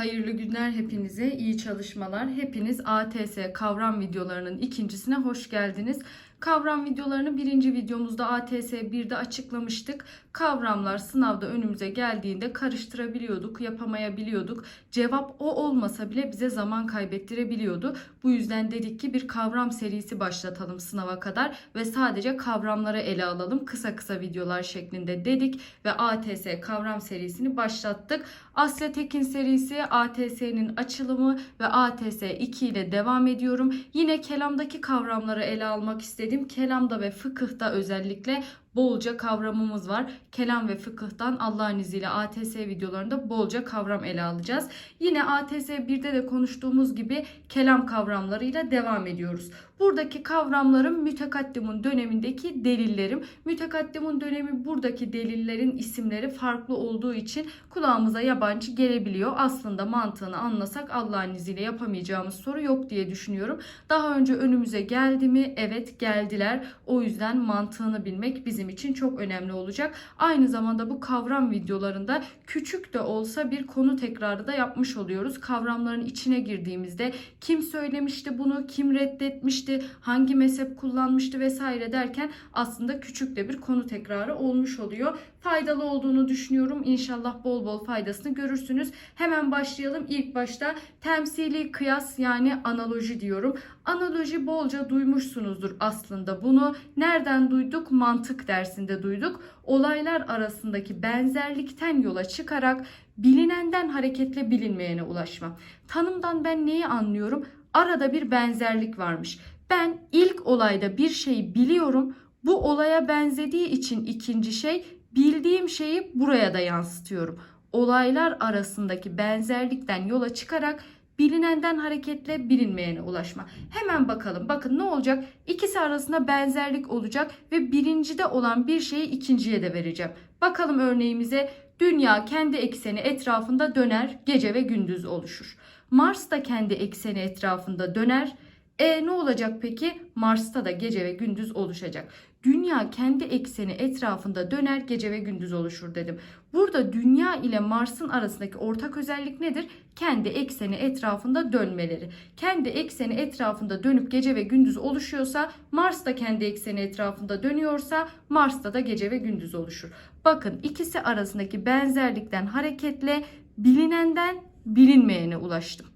Hayırlı günler hepinize, iyi çalışmalar. Hepiniz ATS kavram videolarının ikincisine hoş geldiniz. Kavram videolarını birinci videomuzda ATS 1'de açıklamıştık. Kavramlar sınavda önümüze geldiğinde karıştırabiliyorduk, yapamayabiliyorduk. Cevap o olmasa bile bize zaman kaybettirebiliyordu. Bu yüzden dedik ki bir kavram serisi başlatalım sınava kadar ve sadece kavramları ele alalım. Kısa kısa videolar şeklinde dedik ve ATS kavram serisini başlattık. Asya Tekin serisi ATS'nin açılımı ve ATS 2 ile devam ediyorum. Yine kelamdaki kavramları ele almak istedim. Kelamda ve fıkıhta özellikle bolca kavramımız var. Kelam ve fıkıhtan Allah'ın izniyle ATS videolarında bolca kavram ele alacağız. Yine ATS 1'de de konuştuğumuz gibi kelam kavramlarıyla devam ediyoruz. Buradaki kavramlarım mütekaddimun dönemindeki delillerim. Mütekaddimun dönemi buradaki delillerin isimleri farklı olduğu için kulağımıza yabancı gelebiliyor. Aslında mantığını anlasak Allah'ın izniyle yapamayacağımız soru yok diye düşünüyorum. Daha önce önümüze geldi mi? Evet geldiler. O yüzden mantığını bilmek bizim için çok önemli olacak. Aynı zamanda bu kavram videolarında küçük de olsa bir konu tekrarı da yapmış oluyoruz. Kavramların içine girdiğimizde kim söylemişti bunu, kim reddetmişti, hangi mezhep kullanmıştı vesaire derken aslında küçük de bir konu tekrarı olmuş oluyor. Faydalı olduğunu düşünüyorum. İnşallah bol bol faydasını görürsünüz. Hemen başlayalım. İlk başta temsili kıyas yani analoji diyorum. Analoji bolca duymuşsunuzdur aslında bunu. Nereden duyduk? Mantık dersinde duyduk. Olaylar arasındaki benzerlikten yola çıkarak bilinenden hareketle bilinmeyene ulaşma. Tanımdan ben neyi anlıyorum? Arada bir benzerlik varmış. Ben ilk olayda bir şeyi biliyorum. Bu olaya benzediği için ikinci şey bildiğim şeyi buraya da yansıtıyorum. Olaylar arasındaki benzerlikten yola çıkarak bilinenden hareketle bilinmeyene ulaşma. Hemen bakalım. Bakın ne olacak? İkisi arasında benzerlik olacak ve birincide olan bir şeyi ikinciye de vereceğim. Bakalım örneğimize. Dünya kendi ekseni etrafında döner, gece ve gündüz oluşur. Mars da kendi ekseni etrafında döner. E ne olacak peki? Mars'ta da gece ve gündüz oluşacak. Dünya kendi ekseni etrafında döner, gece ve gündüz oluşur dedim. Burada dünya ile Mars'ın arasındaki ortak özellik nedir? Kendi ekseni etrafında dönmeleri. Kendi ekseni etrafında dönüp gece ve gündüz oluşuyorsa, Mars da kendi ekseni etrafında dönüyorsa, Mars'ta da gece ve gündüz oluşur. Bakın ikisi arasındaki benzerlikten hareketle bilinenden bilinmeyene ulaştım.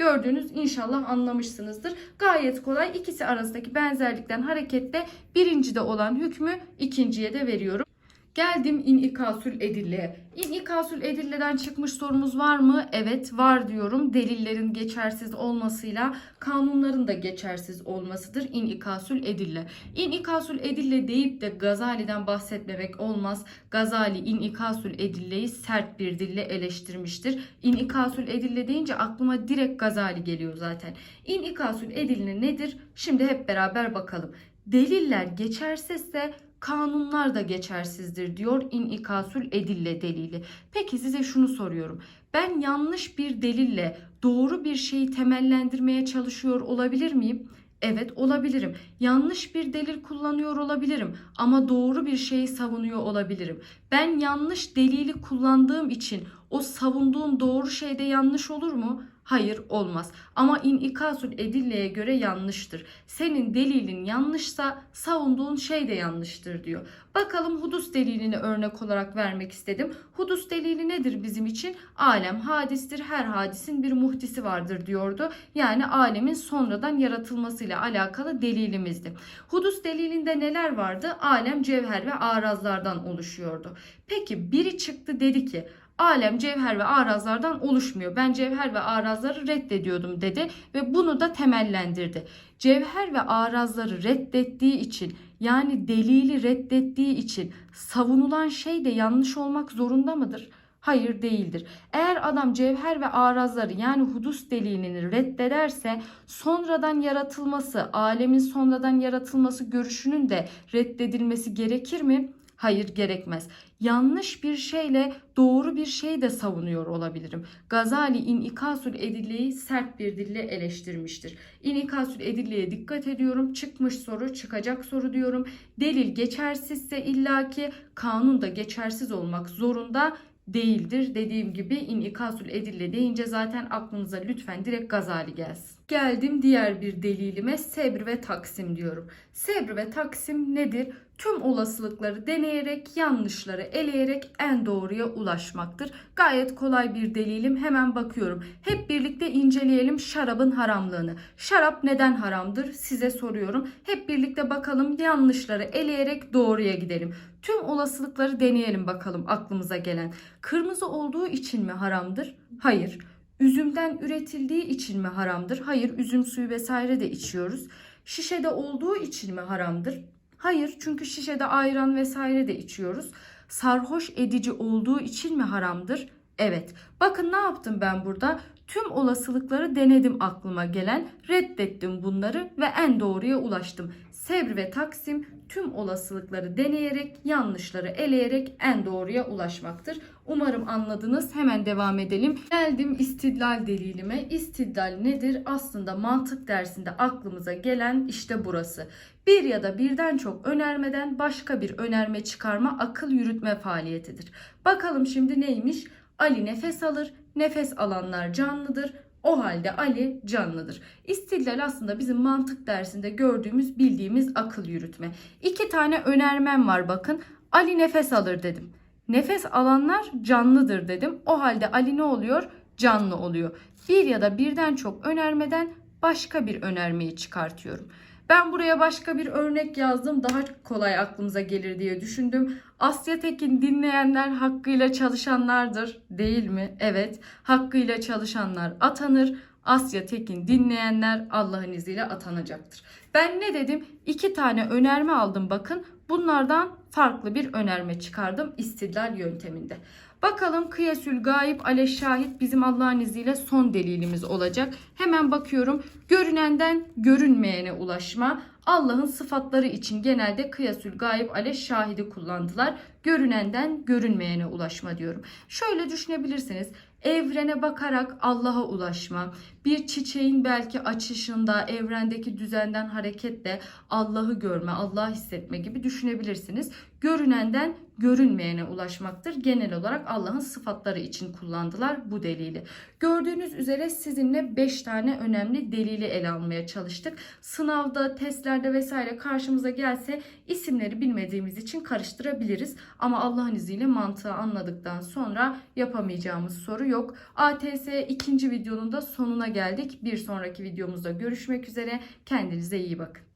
Gördüğünüz inşallah anlamışsınızdır. Gayet kolay ikisi arasındaki benzerlikten hareketle birincide olan hükmü ikinciye de veriyorum. Geldim inikasül edille. İnikasül edilleden çıkmış sorumuz var mı? Evet var diyorum. Delillerin geçersiz olmasıyla kanunların da geçersiz olmasıdır inikasül edille. İnikasül edille deyip de Gazali'den bahsetmemek olmaz. Gazali inikasül edilleyi sert bir dille eleştirmiştir. İnikasül edille deyince aklıma direkt Gazali geliyor zaten. İnikasül edille nedir? Şimdi hep beraber bakalım. Deliller geçersizse kanunlar da geçersizdir diyor inikasül edille delili. Peki size şunu soruyorum. Ben yanlış bir delille doğru bir şeyi temellendirmeye çalışıyor olabilir miyim? Evet olabilirim. Yanlış bir delil kullanıyor olabilirim ama doğru bir şeyi savunuyor olabilirim. Ben yanlış delili kullandığım için o savunduğum doğru şeyde yanlış olur mu? Hayır olmaz. Ama inikasul edilleye göre yanlıştır. Senin delilin yanlışsa savunduğun şey de yanlıştır diyor. Bakalım hudus delilini örnek olarak vermek istedim. Hudus delili nedir bizim için? Alem hadistir. Her hadisin bir muhtisi vardır diyordu. Yani alemin sonradan yaratılmasıyla alakalı delilimizdi. Hudus delilinde neler vardı? Alem cevher ve arazlardan oluşuyordu. Peki biri çıktı dedi ki alem cevher ve arazlardan oluşmuyor. Ben cevher ve arazları reddediyordum dedi ve bunu da temellendirdi. Cevher ve arazları reddettiği için yani delili reddettiği için savunulan şey de yanlış olmak zorunda mıdır? Hayır değildir. Eğer adam cevher ve arazları yani hudus delilini reddederse sonradan yaratılması, alemin sonradan yaratılması görüşünün de reddedilmesi gerekir mi? Hayır gerekmez. Yanlış bir şeyle doğru bir şey de savunuyor olabilirim. Gazali inikasül edilleyi sert bir dille eleştirmiştir. İnikasül edilleye dikkat ediyorum. Çıkmış soru, çıkacak soru diyorum. Delil geçersizse illaki kanun da geçersiz olmak zorunda değildir. Dediğim gibi inikasul edille deyince zaten aklınıza lütfen direkt Gazali gelsin. Geldim diğer bir delilime sebr ve taksim diyorum. Sebr ve taksim nedir? Tüm olasılıkları deneyerek, yanlışları eleyerek en doğruya ulaşmaktır. Gayet kolay bir delilim. Hemen bakıyorum. Hep birlikte inceleyelim şarabın haramlığını. Şarap neden haramdır? Size soruyorum. Hep birlikte bakalım yanlışları eleyerek doğruya gidelim. Tüm olasılıkları deneyelim bakalım aklımıza gelen. Kırmızı olduğu için mi haramdır? Hayır. Üzümden üretildiği için mi haramdır? Hayır. Üzüm suyu vesaire de içiyoruz. Şişede olduğu için mi haramdır? Hayır. Çünkü şişede ayran vesaire de içiyoruz. Sarhoş edici olduğu için mi haramdır? Evet. Bakın ne yaptım ben burada? Tüm olasılıkları denedim aklıma gelen, reddettim bunları ve en doğruya ulaştım. Sebr ve taksim tüm olasılıkları deneyerek, yanlışları eleyerek en doğruya ulaşmaktır. Umarım anladınız. Hemen devam edelim. Geldim istidlal delilime. İstidlal nedir? Aslında mantık dersinde aklımıza gelen işte burası. Bir ya da birden çok önermeden başka bir önerme çıkarma akıl yürütme faaliyetidir. Bakalım şimdi neymiş? Ali nefes alır, nefes alanlar canlıdır. O halde Ali canlıdır. İstidlal aslında bizim mantık dersinde gördüğümüz, bildiğimiz akıl yürütme. İki tane önermem var bakın. Ali nefes alır dedim. Nefes alanlar canlıdır dedim. O halde Ali ne oluyor? Canlı oluyor. Bir ya da birden çok önermeden başka bir önermeyi çıkartıyorum. Ben buraya başka bir örnek yazdım. Daha kolay aklımıza gelir diye düşündüm. Asya Tekin dinleyenler hakkıyla çalışanlardır değil mi? Evet. Hakkıyla çalışanlar atanır. Asya Tekin dinleyenler Allah'ın izniyle atanacaktır. Ben ne dedim? İki tane önerme aldım bakın. Bunlardan farklı bir önerme çıkardım istidlal yönteminde. Bakalım kıyasül gayip ale şahit bizim Allah'ın izniyle son delilimiz olacak. Hemen bakıyorum. Görünenden görünmeyene ulaşma. Allah'ın sıfatları için genelde kıyasül gayip ale şahidi kullandılar. Görünenden görünmeyene ulaşma diyorum. Şöyle düşünebilirsiniz. Evrene bakarak Allah'a ulaşma. Bir çiçeğin belki açışında, evrendeki düzenden hareketle Allah'ı görme, Allah'ı hissetme gibi düşünebilirsiniz. Görünenden görünmeyene ulaşmaktır. Genel olarak Allah'ın sıfatları için kullandılar bu delili. Gördüğünüz üzere sizinle 5 tane önemli delili ele almaya çalıştık. Sınavda, testlerde vesaire karşımıza gelse isimleri bilmediğimiz için karıştırabiliriz. Ama Allah'ın izniyle mantığı anladıktan sonra yapamayacağımız soru yok. ATS ikinci videonun da sonuna geldik. Bir sonraki videomuzda görüşmek üzere. Kendinize iyi bakın.